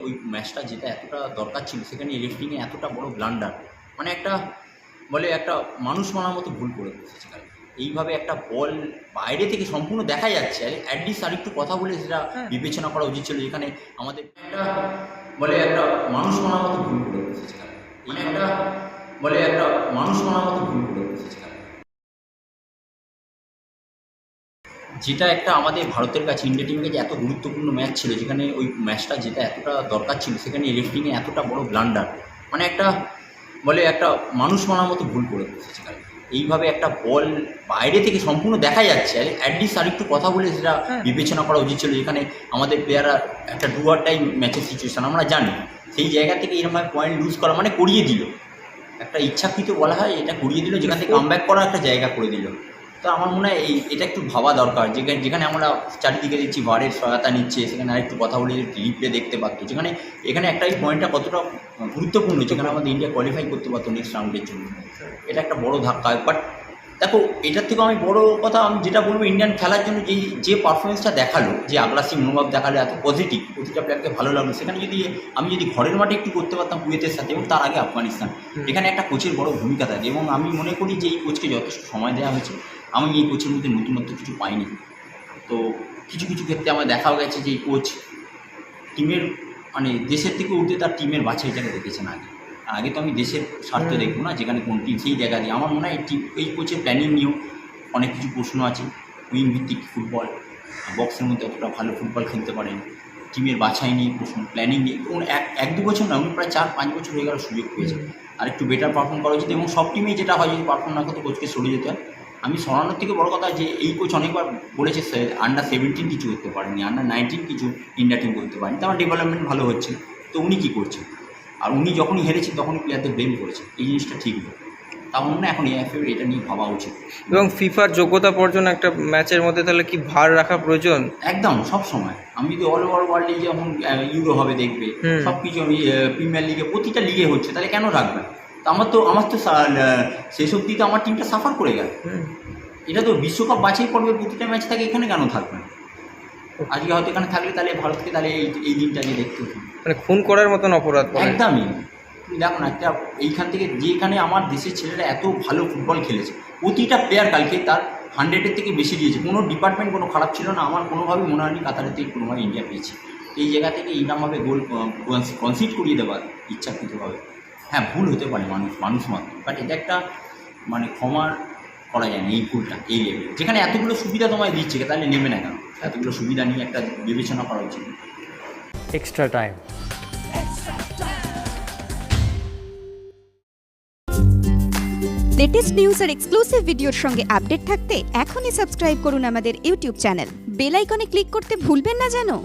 ওই ম্যাচটা যেটা এতটা দরকার ছিল সেখানে রেফারিংয়ে এতটা বড় ব্লান্ডার মানে একটা বলে একটা মানুষ মানার মতো ভুল করে বসেছে কালকে। এইভাবে একটা বল বাইরে থেকে সম্পূর্ণ দেখা যাচ্ছে আরে অ্যাটলিস্ট আর একটু কথা বলে সেটা হ্যাঁ। বিবেচনা করা উচিত ছিল যেখানে আমাদের একটা বলে একটা মানুষ মানার মতো ভুল করে বসেছে। মানে একটা বলে একটা মানুষ মানার মতো ভুল করে বসেছে যেটা একটা আমাদের ভারতের কাছে ইন্ডিয়া টিমের কাছে এত গুরুত্বপূর্ণ ম্যাচ ছিল যেখানে ওই ম্যাচটা যেটা এতটা দরকার ছিল সেখানে রেফারিংয়ে এতটা বড় ব্লান্ডার মানে একটা বলে একটা মানুষ মানার মতো ভুল করে বসেছে কালকে। এইভাবে একটা বল বাইরে থেকে সম্পূর্ণ দেখা যাচ্ছে আরে অ্যাটলিস্ট আর একটু কথা বলে সেটা হ্যাঁ। বিবেচনা করা উচিত ছিল যেখানে আমাদের প্লেয়াররা একটা ডুয়ার টাইম ম্যাচের সিচুয়েশান আমরা জানি সেই জায়গা থেকে এরকম পয়েন্ট লুজ করা মানে করিয়ে দিল একটা ইচ্ছাকৃত বলা হয় এটা করিয়ে দিল যেখান থেকে কামব্যাক করার একটা জায়গা করে দিল তো আমার মনে হয় এই, এটা একটু ভাবা দরকার। যেখানে যেখানে আমরা চারিদিকে দেখছি ভারের সহায়তা নিচ্ছে, সেখানে আরেকটু কথা বলে রিপ্লে দেখতে পারতো। যেখানে, এখানে একটাই পয়েন্টটা কতটা গুরুত্বপূর্ণ, যেখানে আমাদের ইন্ডিয়া কোয়ালিফাই করতে পারতো নেক্সট রাউন্ডের জন্য। এটা একটা বড় ধাক্কা বাট দেখো এটার থেকেও আমি বড় কথা আমি যেটা বলব ইন্ডিয়ান খেলার জন্য যেই যে পারফরমেন্সটা দেখাল যে আগ্রাসী মনোভাব দেখাল এত পজিটিভ প্রতিটা প্লেয়ারকে ভালো লাগল সেখানে যদি আমি যদি ঘরের মাঠে একটু করতে পারতাম কুয়েতের সাথে এবং তার আগে আফগানিস্তান এখানে একটা কোচের বড় ভূমিকা থাকে এবং আমি মনে করি যে এই কোচকে যথেষ্ট সময় দেওয়া হয়েছে আমি এই কোচের মধ্যে নতুনত্ব কিছু পাইনি। তো কিছু কিছু ক্ষেত্রে আমার দেখাও গেছে যে এই কোচ টিমের মানে দেশের থেকে উঠতে তার টিমের বাছাইটাকে দেখেছেন আগে। আগে তো আমি দেশের স্বার্থ। দেখব না যেখানে কোন টিম সেই জায়গা দিয়ে। আমার মনে হয় এই টিম এই কোচের প্ল্যানিং নিয়েও অনেক কিছু প্রশ্ন আছে। উইং ভিত্তিক ফুটবল বক্সের মধ্যে অতটা ভালো ফুটবল খেলতে পারেন। টিমের বাছাই নিয়ে প্রশ্ন প্ল্যানিং নিয়ে এবং এক এক দু বছর না উনি প্রায় চার পাঁচ বছর হয়ে গেল সুযোগ পেয়েছে। আর একটু বেটার পারফর্ম করা উচিত এবং সব টিমেই যেটা হয় যদি পারফর্ম না করতে কোচকে সরে যেতে হয়। আমি সরানোর থেকে বড় কথা যে এই কোচ অনেকবার বলেছে আন্ডার সেভেন্টিন কিছু করতে পারেনি আন্ডার নাইনটিন কিছু ইন্ডিয়া টিম করতে পারেনি তার ডেভেলপমেন্ট ভালো হচ্ছে তো উনি কী করছেন? আর উনি যখনই হেরেছেন তখনই প্লেয়ারদের ব্লেম করেছে এই জিনিসটা ঠিক নয়। তার মনে এখন এএফএর এটা নিয়ে ভাবা উচিত। এবং ফিফার যোগ্যতা পর্যন্ত একটা ম্যাচের মধ্যে তাহলে কি ভার রাখা প্রয়োজন? একদম সব সময়। আমি যদি অল ওভার ওয়ার্ল্ডে যেমন আহ, ইউরো হবে দেখবে সব কিছু আমি প্রিমিয়ার লিগে প্রতিটা লিগে হচ্ছে তাহলে কেন রাখবেন তো আমার তো আমার তো শেষ অব্দি তো আমার টিমটা সাফার করে গেল। এটা তো বিশ্বকাপ বাছাই পর্বে প্রতিটা ম্যাচ থাকে এখানে কেন থাকবে না? আজকে হয়তো এখানে থাকলে তাহলে ভারতকে তাহলে এই এই দিনটাকে দেখতে হতো। মানে খুন করার মতন অপরাধ একদমই। তুমি দেখো না একটা এইখান থেকে যেখানে আমার দেশের ছেলেরা এত ভালো ফুটবল খেলেছে প্রতিটা প্লেয়ার কালকে তার হান্ড্রেডের থেকে বেশি দিয়েছে কোনো ডিপার্টমেন্ট কোনো খারাপ ছিল না আমার কোনোভাবেই মনে হয়নি কাতারের থেকে কোনোভাবে ইন্ডিয়া পেয়েছে। এই জায়গা থেকে এইরকমভাবে গোল কনসিড করিয়ে দেওয়ার ইচ্ছাকৃতভাবে। হ্যাঁ ভুল হতে পারে মানুষ মানুষ মাত্র। বাট এটা একটা মানে ক্ষমা করা যায় না এই ভুলটা এই লেভেলে যেখানে এতগুলো সুবিধা তোমায় দিচ্ছে তাহলে নেবে না কেন? এতগুলো সুবিধা নিয়ে একটা বিবেচনা করা উচিত। Extra time. লেটেস্ট নিউজ আর এক্সক্লুসিভ ভিডিওর সঙ্গে আপডেট থাকতে এখনই সাবস্ক্রাইব করুন আমাদের ইউটিউব চ্যানেল বেল আইকনে ক্লিক করতে ভুলবেন না জানো